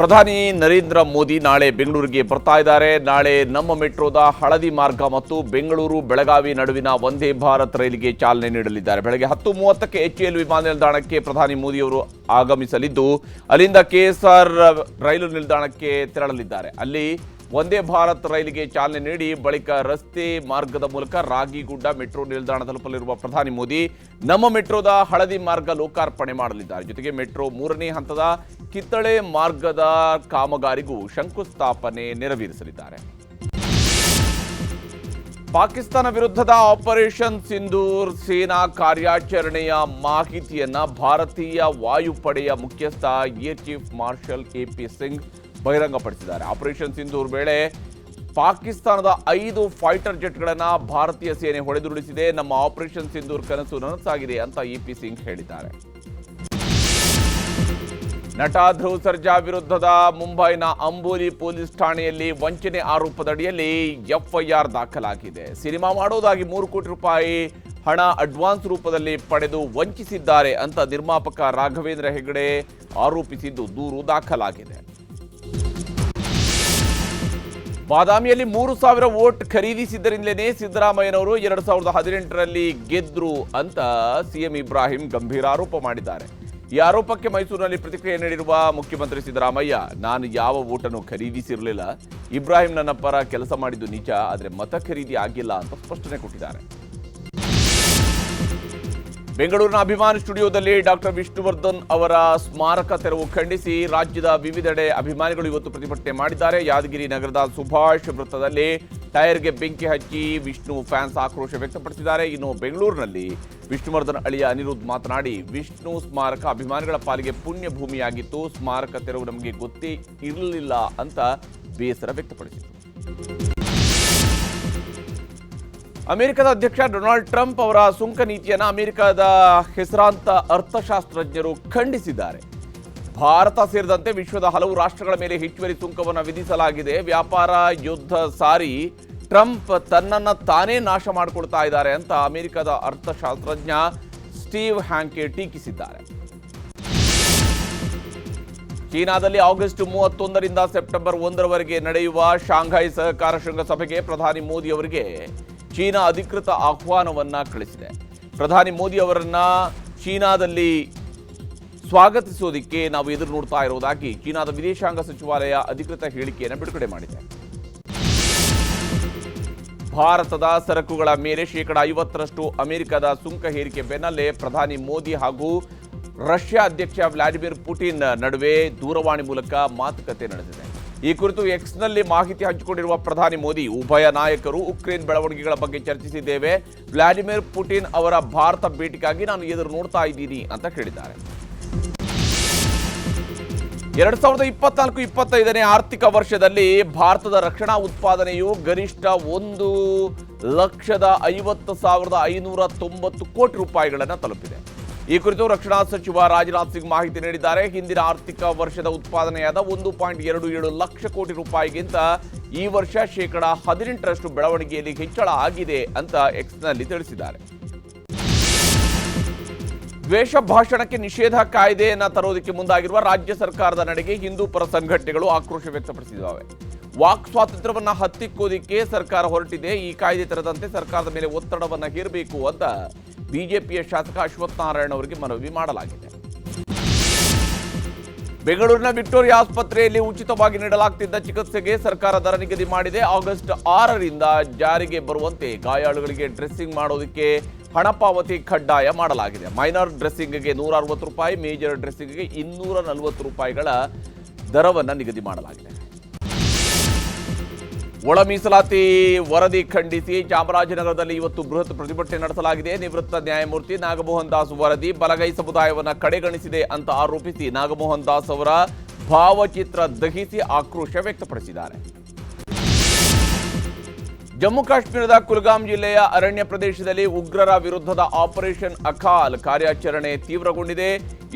ಪ್ರಧಾನಿ ನರೇಂದ್ರ ಮೋದಿ ನಾಳೆ ಬೆಂಗಳೂರಿಗೆ ಬರ್ತಾ ಇದ್ದಾರೆ. ನಾಳೆ ನಮ್ಮ ಮೆಟ್ರೋದ ಹಳದಿ ಮಾರ್ಗ ಮತ್ತು ಬೆಂಗಳೂರು ಬೆಳಗಾವಿ ನಡುವಿನ ವಂದೇ ಭಾರತ್ ರೈಲಿಗೆ ಚಾಲನೆ ನೀಡಲಿದ್ದಾರೆ. ಬೆಳಗ್ಗೆ ಹತ್ತು ಮೂವತ್ತಕ್ಕೆ ಎಚ್ ಎಲ್ ವಿಮಾನ ನಿಲ್ದಾಣಕ್ಕೆ ಪ್ರಧಾನಿ ಮೋದಿಯವರು ಆಗಮಿಸಲಿದ್ದು, ಅಲ್ಲಿಂದ ಕೆಎಸ್ಆರ್ ರೈಲು ನಿಲ್ದಾಣಕ್ಕೆ ತೆರಳಲಿದ್ದಾರೆ. ಅಲ್ಲಿ ವಂದೇ ಭಾರತ್ ರೈಲಿಗೆ ಚಾಲನೆ ನೀಡಿ ಬಳಿಕ ರಸ್ತೆ ಮಾರ್ಗದ ಮೂಲಕ ರಾಗಿಗುಡ್ಡ ಮೆಟ್ರೋ ನಿಲ್ದಾಣ ತಲುಪಲಿರುವ ಪ್ರಧಾನಿ ಮೋದಿ ನಮ್ಮ ಮೆಟ್ರೋದ ಹಳದಿ ಮಾರ್ಗ ಲೋಕಾರ್ಪಣೆ ಮಾಡಲಿದ್ದಾರೆ. ಜೊತೆಗೆ ಮೆಟ್ರೋ ಮೂರನೇ ಹಂತದ ಕಿತ್ತಳೆ ಮಾರ್ಗದ ಕಾಮಗಾರಿಗೂ ಶಂಕುಸ್ಥಾಪನೆ ನೆರವೇರಿಸಲಿದ್ದಾರೆ. ಪಾಕಿಸ್ತಾನ ವಿರುದ್ಧದ ಆಪರೇಷನ್ ಸಿಂಧೂರ್ ಸೇನಾ ಕಾರ್ಯಾಚರಣೆಯ ಮಾಹಿತಿಯನ್ನ ಭಾರತೀಯ ವಾಯುಪಡೆಯ ಮುಖ್ಯಸ್ಥ air chief marshal A P Singh ಬಹಿರಂಗಪಡಿಸಿದ್ದಾರೆ. ಆಪರೇಷನ್ ಸಿಂಧೂರ್ ವೇಳೆ ಪಾಕಿಸ್ತಾನದ ಐದು ಫೈಟರ್ ಜೆಟ್ಗಳನ್ನು ಭಾರತೀಯ ಸೇನೆ ಹೊಡೆದುರುಳಿಸಿದೆ. ನಮ್ಮ ಆಪರೇಷನ್ ಸಿಂಧೂರ್ ಕನಸು ನನಸಾಗಿದೆ ಅಂತ ಎಪಿ ಸಿಂಗ್ ಹೇಳಿದ್ದಾರೆ. ನಟ ಧ್ರುವ್ ಸರ್ಜಾ ವಿರುದ್ಧದ ಮುಂಬೈನ ಅಂಬೋಲಿ ಪೊಲೀಸ್ ಠಾಣೆಯಲ್ಲಿ ವಂಚನೆ ಆರೋಪದಡಿಯಲ್ಲಿ ಎಫ್ಐಆರ್ ದಾಖಲಾಗಿದೆ. ಸಿನಿಮಾ ಮಾಡೋದಾಗಿ ಮೂರು ಕೋಟಿ ರೂಪಾಯಿ ಹಣ ಅಡ್ವಾನ್ಸ್ ರೂಪದಲ್ಲಿ ಪಡೆದು ವಂಚಿಸಿದ್ದಾರೆ ಅಂತ ನಿರ್ಮಾಪಕ ರಾಘವೇಂದ್ರ ಹೆಗಡೆ ಆರೋಪಿಸಿದ್ದು ದೂರು ದಾಖಲಾಗಿದೆ. ಬಾದಾಮಿಯಲ್ಲಿ ಮೂರು ಸಾವಿರ ವೋಟ್ ಖರೀದಿಸಿದ್ದರಿಂದಲೇ ಸಿದ್ದರಾಮಯ್ಯನವರು ಎರಡು ಸಾವಿರದ ಹದಿನೆಂಟರಲ್ಲಿ ಗೆದ್ರು ಅಂತ ಸಿಎಂ ಇಬ್ರಾಹಿಂ ಗಂಭೀರ ಆರೋಪ ಮಾಡಿದ್ದಾರೆ. ಈ ಆರೋಪಕ್ಕೆ ಮೈಸೂರಿನಲ್ಲಿ ಪ್ರತಿಕ್ರಿಯೆ ನೀಡಿರುವ ಮುಖ್ಯಮಂತ್ರಿ ಸಿದ್ದರಾಮಯ್ಯ, ನಾನು ಯಾವ ವೋಟನ್ನು ಖರೀದಿಸಿರಲಿಲ್ಲ, ಇಬ್ರಾಹಿಂ ನನ್ನ ಪರ ಕೆಲಸ ಮಾಡಿದ್ದು ನಿಜ, ಆದರೆ ಮತ ಖರೀದಿ ಆಗಿಲ್ಲ ಅಂತ ಸ್ಪಷ್ಟನೆ ಕೊಟ್ಟಿದ್ದಾರೆ. ಬೆಂಗಳೂರಿನ ಅಭಿಮಾನಿ ಸ್ಟುಡಿಯೋದಲ್ಲಿ ಡಾಕ್ಟರ್ ವಿಷ್ಣುವರ್ಧನ್ ಅವರ ಸ್ಮಾರಕ ತೆರವು ಖಂಡಿಸಿ ರಾಜ್ಯದ ವಿವಿಧೆಡೆ ಅಭಿಮಾನಿಗಳು ಇವತ್ತು ಪ್ರತಿಭಟನೆ ಮಾಡಿದ್ದಾರೆ. ಯಾದಗಿರಿ ನಗರದ ಸುಭಾಷ್ ವೃತ್ತದಲ್ಲಿ ಟೈರ್ಗೆ ಬೆಂಕಿ ಹಚ್ಚಿ ವಿಷ್ಣು ಫ್ಯಾನ್ಸ್ ಆಕ್ರೋಶ ವ್ಯಕ್ತಪಡಿಸಿದ್ದಾರೆ. ಇನ್ನು ಬೆಂಗಳೂರಿನಲ್ಲಿ ವಿಷ್ಣುವರ್ಧನ್ ಅಳಿಯ ಅನಿರುದ್ಧ್ ಮಾತನಾಡಿ, ವಿಷ್ಣು ಸ್ಮಾರಕ ಅಭಿಮಾನಿಗಳ ಪಾಲಿಗೆ ಪುಣ್ಯ ಭೂಮಿಯಾಗಿತ್ತು ಸ್ಮಾರಕ ತೆರವು ನಮಗೆ ಗೊತ್ತೇ ಇರಲಿಲ್ಲ ಅಂತ ಬೇಸರ ವ್ಯಕ್ತಪಡಿಸಿದರು. ಅಮೆರಿಕದ ಅಧ್ಯಕ್ಷ ಡೊನಾಲ್ಡ್ ಟ್ರಂಪ್ ಅವರ ಸುಂಕ ನೀತಿಯನ್ನು ಅಮೆರಿಕದ ಹೆಸರಾಂತ ಅರ್ಥಶಾಸ್ತ್ರಜ್ಞರು ಖಂಡಿಸಿದ್ದಾರೆ. ಭಾರತ ಸೇರಿದಂತೆ ವಿಶ್ವದ ಹಲವು ರಾಷ್ಟ್ರಗಳ ಮೇಲೆ ಹೆಚ್ಚುವರಿ ಸುಂಕವನ್ನು ವಿಧಿಸಲಾಗಿದೆ. ವ್ಯಾಪಾರ, ಯುದ್ಧ ಸಾರಿ ಟ್ರಂಪ್ ತನ್ನನ್ನು ತಾನೇ ನಾಶ ಮಾಡಿಕೊಳ್ತಾ ಇದ್ದಾರೆ ಅಂತ ಅಮೆರಿಕದ ಅರ್ಥಶಾಸ್ತ್ರಜ್ಞ ಸ್ಟೀವ್ ಹ್ಯಾಂಕೆ ಟೀಕಿಸಿದ್ದಾರೆ. ಚೀನಾದಲ್ಲಿ ಆಗಸ್ಟ್ ಮೂವತ್ತೊಂದರಿಂದ ಸೆಪ್ಟೆಂಬರ್ ಒಂದರವರೆಗೆ ನಡೆಯುವ ಶಾಂಘೈ ಸಹಕಾರ ಶೃಂಗಸಭೆಗೆ ಪ್ರಧಾನಿ ಮೋದಿ ಅವರಿಗೆ ಚೀನಾ ಅಧಿಕೃತ ಆಹ್ವಾನವನ್ನ ಕಳಿಸಿದೆ. ಪ್ರಧಾನಿ ಮೋದಿ ಅವರನ್ನು ಚೀನಾದಲ್ಲಿ ಸ್ವಾಗತಿಸೋದಿಕ್ಕೆ ನಾವು ಎದುರು ನೋಡ್ತಾ ಇರುವುದಾಗಿ ಚೀನಾದ ವಿದೇಶಾಂಗ ಸಚಿವಾಲಯ ಅಧಿಕೃತ ಹೇಳಿಕೆಯನ್ನು ಬಿಡುಗಡೆ ಮಾಡಿದೆ. ಭಾರತದ ಸರಕುಗಳ ಮೇಲೆ ಶೇಕಡ ಐವತ್ತರಷ್ಟು ಅಮೆರಿಕದ ಸುಂಕ ಹೇರಿಕೆ ಬೆನ್ನಲ್ಲೇ ಪ್ರಧಾನಿ ಮೋದಿ ಹಾಗೂ ರಷ್ಯಾ ಅಧ್ಯಕ್ಷ ವ್ಲಾಡಿಮಿರ್ ಪುಟಿನ್ ನಡುವೆ ದೂರವಾಣಿ ಮೂಲಕ ಮಾತುಕತೆ ನಡೆದಿದೆ. ಈ ಕುರಿತು ಎಕ್ಸ್ನಲ್ಲಿ ಮಾಹಿತಿ ಹಂಚಿಕೊಂಡಿರುವ ಪ್ರಧಾನಿ ಮೋದಿ, ಉಭಯ ನಾಯಕರು ಉಕ್ರೇನ್ ಬೆಳವಣಿಗೆಗಳ ಬಗ್ಗೆ ಚರ್ಚಿಸಿದ್ದೇವೆ. ವ್ಲಾಡಿಮಿರ್ ಪುಟಿನ್ ಅವರ ಭಾರತ ಭೇಟಿಗಾಗಿ ನಾನು ಎದುರು ನೋಡ್ತಾ ಇದ್ದೀನಿ ಅಂತ ಹೇಳಿದ್ದಾರೆ. ಎರಡ್ ಸಾವಿರದ ಇಪ್ಪತ್ನಾಲ್ಕು ಇಪ್ಪತ್ತೈದನೇ ಆರ್ಥಿಕ ವರ್ಷದಲ್ಲಿ ಭಾರತದ ರಕ್ಷಣಾ ಉತ್ಪಾದನೆಯು ಗರಿಷ್ಠ ಒಂದು ಲಕ್ಷದ ಐವತ್ತು ಸಾವಿರದ ಐನೂರ ತೊಂಬತ್ತು ಕೋಟಿ ರೂಪಾಯಿಗಳನ್ನು ತಲುಪಿದೆ. ಈ ಕುರಿತು ರಕ್ಷಣಾ ಸಚಿವ ರಾಜನಾಥ್ ಸಿಂಗ್ ಮಾಹಿತಿ ನೀಡಿದ್ದಾರೆ. ಹಿಂದಿನ ಆರ್ಥಿಕ ವರ್ಷದ ಉತ್ಪಾದನೆಯಾದ ಒಂದು ಪಾಯಿಂಟ್ ಎರಡು ಏಳು ಲಕ್ಷ ಕೋಟಿ ರೂಪಾಯಿಗಿಂತ ಈ ವರ್ಷ ಶೇಕಡ ಹದಿನೆಂಟರಷ್ಟು ಬೆಳವಣಿಗೆಯಲ್ಲಿ ಹೆಚ್ಚಳ ಆಗಿದೆ ಅಂತ ಎಕ್ಸ್ನಲ್ಲಿ ತಿಳಿಸಿದ್ದಾರೆ. ದ್ವೇಷ ಭಾಷಣಕ್ಕೆ ನಿಷೇಧ ಕಾಯ್ದೆಯನ್ನು ತರೋದಕ್ಕೆ ಮುಂದಾಗಿರುವ ರಾಜ್ಯ ಸರ್ಕಾರದ ನಡೆಗೆ ಹಿಂದೂ ಪರ ಸಂಘಟನೆಗಳು ಆಕ್ರೋಶ ವ್ಯಕ್ತಪಡಿಸಿದ್ದಾವೆ. ವಾಕ್ ಸ್ವಾತಂತ್ರ್ಯವನ್ನು ಹತ್ತಿಕ್ಕೋದಿಕ್ಕೆ ಸರ್ಕಾರ ಹೊರಟಿದೆ. ಈ ಕಾಯ್ದೆ ತರದಂತೆ ಸರ್ಕಾರದ ಮೇಲೆ ಒತ್ತಡವನ್ನ ಹೇರಬೇಕು ಅಂತ ಬಿಜೆಪಿಯ ಶಾಸಕ ಅಶ್ವತ್ಥನಾರಾಯಣ ಅವರಿಗೆ ಮನವಿ ಮಾಡಲಾಗಿದೆ. ಬೆಂಗಳೂರಿನ ವಿಕ್ಟೋರಿಯಾ ಆಸ್ಪತ್ರೆಯಲ್ಲಿ ಉಚಿತವಾಗಿ ನೀಡಲಾಗ್ತಿದ್ದ ಚಿಕಿತ್ಸೆಗೆ ಸರ್ಕಾರ ದರ ನಿಗದಿ ಮಾಡಿದೆ. ಆಗಸ್ಟ್ ಆರರಿಂದ ಜಾರಿಗೆ ಬರುವಂತೆ ಗಾಯಾಳುಗಳಿಗೆ ಡ್ರೆಸ್ಸಿಂಗ್ ಮಾಡೋದಕ್ಕೆ ಹಣ ಪಾವತಿ ಕಡ್ಡಾಯ ಮಾಡಲಾಗಿದೆ. ಮೈನರ್ ಡ್ರೆಸ್ಸಿಂಗ್ಗೆ ನೂರ ಅರವತ್ತು ರೂಪಾಯಿ, ಮೇಜರ್ ಡ್ರೆಸ್ಸಿಂಗ್ಗೆ ಇನ್ನೂರ ನಲವತ್ತು ರೂಪಾಯಿಗಳ ದರವನ್ನು ನಿಗದಿ ಮಾಡಲಾಗಿದೆ. ಒಳ ಮೀಸಲಾತಿ ವರದಿ ಖಂಡಿಸಿ ಚಾಮರಾಜನಗರದಲ್ಲಿ ಇವತ್ತು ಬೃಹತ್ ಪ್ರತಿಭಟನೆ ನಡೆಸಲಾಗಿದೆ. ನಿವೃತ್ತ ನ್ಯಾಯಮೂರ್ತಿ ನಾಗಮೋಹನ್ ದಾಸ್ ವರದಿ ಬಲಗೈ ಸಮುದಾಯವನ್ನು ಕಡೆಗಣಿಸಿದೆ ಅಂತ ಆರೋಪಿಸಿ ನಾಗಮೋಹನ್ ದಾಸ್ ಅವರ ಭಾವಚಿತ್ರ ದಹಿಸಿ ಆಕ್ರೋಶ ವ್ಯಕ್ತಪಡಿಸಿದ್ದಾರೆ. ಜಮ್ಮು ಕಾಶ್ಮೀರದ ಕುಲ್ಗಾಮ್ ಜಿಲ್ಲೆಯ ಅರಣ್ಯ ಪ್ರದೇಶದಲ್ಲಿ ಉಗ್ರರ ವಿರುದ್ಧದ ಆಪರೇಷನ್ ಅಖಾಲ್ ಕಾರ್ಯಾಚರಣೆ ತೀವ್ರಗೊಂಡಿದೆ.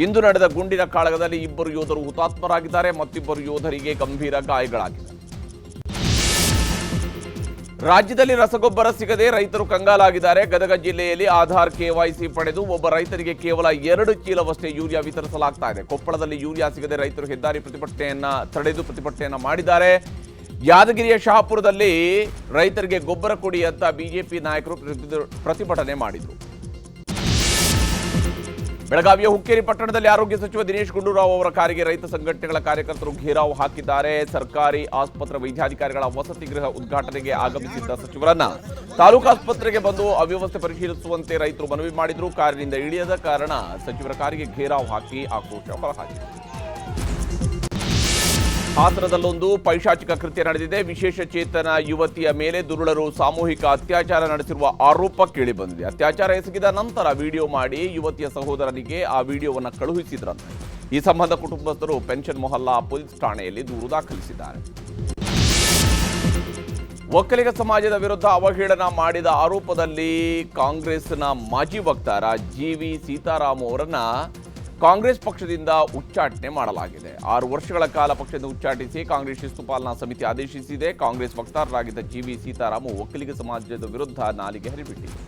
ಇಂದು ನಡೆದ ಗುಂಡಿನ ಕಾಳಗದಲ್ಲಿ ಇಬ್ಬರು ಯೋಧರು ಹುತಾತ್ಮರಾಗಿದ್ದಾರೆ. ಮತ್ತಿಬ್ಬರು ಯೋಧರಿಗೆ ಗಂಭೀರ ಗಾಯಗಳಾಗಿವೆ. ರಾಜ್ಯದಲ್ಲಿ ರಸಗೊಬ್ಬರ ಸಿಗದೆ ರೈತರು ಕಂಗಾಲಾಗಿದ್ದಾರೆ. ಗದಗ ಜಿಲ್ಲೆಯಲ್ಲಿ ಆಧಾರ್ ಕೆವೈಸಿ ಪಡೆದು ಒಬ್ಬ ರೈತರಿಗೆ ಕೇವಲ ಎರಡು ಚೀಲವಷ್ಟೇ ಯೂರಿಯಾ ವಿತರಿಸಲಾಗ್ತಾ ಇದೆ. ಕೊಪ್ಪಳದಲ್ಲಿ ಯೂರಿಯಾ ಸಿಗದೆ ರೈತರು ಹೆದ್ದಾರಿ ಪ್ರತಿಭಟನೆಯನ್ನ, ತಡೆದು ಪ್ರತಿಭಟನೆಯನ್ನ ಮಾಡಿದ್ದಾರೆ. ಯಾದಗಿರಿಯ ಶಹಾಪುರದಲ್ಲಿ ರೈತರಿಗೆ ಗೊಬ್ಬರ ಕೊಡಿ ಅಂತ ಬಿಜೆಪಿ ನಾಯಕರು ಪ್ರತಿ- ಪ್ರತಿಭಟನೆ ಮಾಡಿದರು. ಬೆಳಗಾವಿಯ ಹುಕ್ಕೇರಿ ಪಟ್ಟಣದಲ್ಲಿ ಆರೋಗ್ಯ ಸಚಿವ ದಿನೇಶ್ ಗುಂಡೂರಾವ್ ಅವರ ಕಾರಿಗೆ ರೈತ ಸಂಘಟನೆಗಳ ಕಾರ್ಯಕರ್ತರು ಘೇರಾವ್ ಹಾಕಿದ್ದಾರೆ. ಸರ್ಕಾರಿ ಆಸ್ಪತ್ರೆ ವೈದ್ಯಾಧಿಕಾರಿಗಳ ವಸತಿ ಗೃಹ ಉದ್ಘಾಟನೆಗೆ ಆಗಮಿಸಿದ್ದ ಸಚಿವರನ್ನ ತಾಲೂಕು ಆಸ್ಪತ್ರೆಗೆ ಬಂದು ಅವ್ಯವಸ್ಥೆ ಪರಿಶೀಲಿಸುವಂತೆ ರೈತರು ಮನವಿ ಮಾಡಿದ್ರು. ಕಾರಿನಿಂದ ಇಳಿಯದ ಕಾರಣ ಸಚಿವರ ಕಾರಿಗೆ ಘೇರಾವ್ ಹಾಕಿ ಆಕ್ರೋಶ ಹೊರಹಾಕಿದರು ಹಾಸನದಲ್ಲೊಂದು ಪೈಶಾಚಿಕ ಕೃತ್ಯ ನಡೆದಿದೆ. ವಿಶೇಷ ಚೇತನ ಯುವತಿಯ ಮೇಲೆ ದುರುಳರು ಸಾಮೂಹಿಕ ಅತ್ಯಾಚಾರ ನಡೆಸಿರುವ ಆರೋಪ ಕೇಳಿಬಂದಿದೆ. ಅತ್ಯಾಚಾರ ಎಸಗಿದ ನಂತರ ವಿಡಿಯೋ ಮಾಡಿ ಯುವತಿಯ ಸಹೋದರನಿಗೆ ಆ ವಿಡಿಯೋವನ್ನು ಕಳುಹಿಸಿದ್ರಂತೆ. ಈ ಸಂಬಂಧ ಕುಟುಂಬಸ್ಥರು ಪೆನ್ಷನ್ ಮೊಹಲ್ಲಾ ಪೊಲೀಸ್ ಠಾಣೆಯಲ್ಲಿ ದೂರು ದಾಖಲಿಸಿದ್ದಾರೆ. ಒಕ್ಕಲಿಗ ಸಮಾಜದ ವಿರುದ್ಧ ಅವಹೇಳನ ಮಾಡಿದ ಆರೋಪದಲ್ಲಿ ಕಾಂಗ್ರೆಸ್ನ ಮಾಜಿ ವಕ್ತಾರ ಜಿ ವಿ ಸೀತಾರಾಮ್ ಅವರನ್ನ ಕಾಂಗ್ರೆಸ್ ಪಕ್ಷದಿಂದ ಉಚ್ಚಾಟನೆ ಮಾಡಲಾಗಿದೆ. ಆರು ವರ್ಷಗಳ ಕಾಲ ಪಕ್ಷದಿಂದ ಉಚ್ಚಾಟಿಸಿ ಕಾಂಗ್ರೆಸ್ ಶಿಸ್ತು ಪಾಲನಾ ಸಮಿತಿ ಆದೇಶಿಸಿದೆ. ಕಾಂಗ್ರೆಸ್ ವಕ್ತಾರರಾಗಿದ್ದ ಜಿ ವಿ ಸೀತಾರಾಮು ಒಕ್ಕಲಿಗ ಸಮಾಜದ ವಿರುದ್ಧ ನಾಲಿಗೆ ಹರಿಬಿಟ್ಟಿದೆ.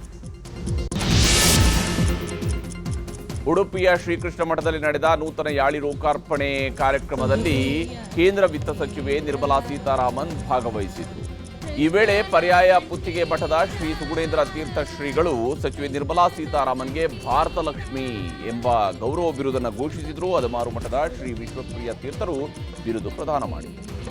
ಉಡುಪಿಯ ಶ್ರೀಕೃಷ್ಣ ಮಠದಲ್ಲಿ ನಡೆದ ನೂತನ ಯಾಳಿ ಲೋಕಾರ್ಪಣೆ ಕಾರ್ಯಕ್ರಮದಲ್ಲಿ ಕೇಂದ್ರ ವಿತ್ತ ಸಚಿವೆ ನಿರ್ಮಲಾ ಸೀತಾರಾಮನ್ ಭಾಗವಹಿಸಿದರು. ಈ ವೇಳೆ ಪರ್ಯಾಯ ಪುತ್ತಿಗೆ ಮಠದ ಶ್ರೀ ಸುಗುಣೇಂದ್ರ ತೀರ್ಥ ಶ್ರೀಗಳು ಸಚಿವೆ ನಿರ್ಮಲಾ ಸೀತಾರಾಮನ್ಗೆ ಭಾರತ ಲಕ್ಷ್ಮಿ ಎಂಬ ಗೌರವ ಬಿರುದನ್ನು ಘೋಷಿಸಿದರು. ಅದಮಾರು ಮಠದ ಶ್ರೀ ವಿಶ್ವಪ್ರಿಯ ತೀರ್ಥರು ಬಿರುದು ಪ್ರದಾನ ಮಾಡಿದರು.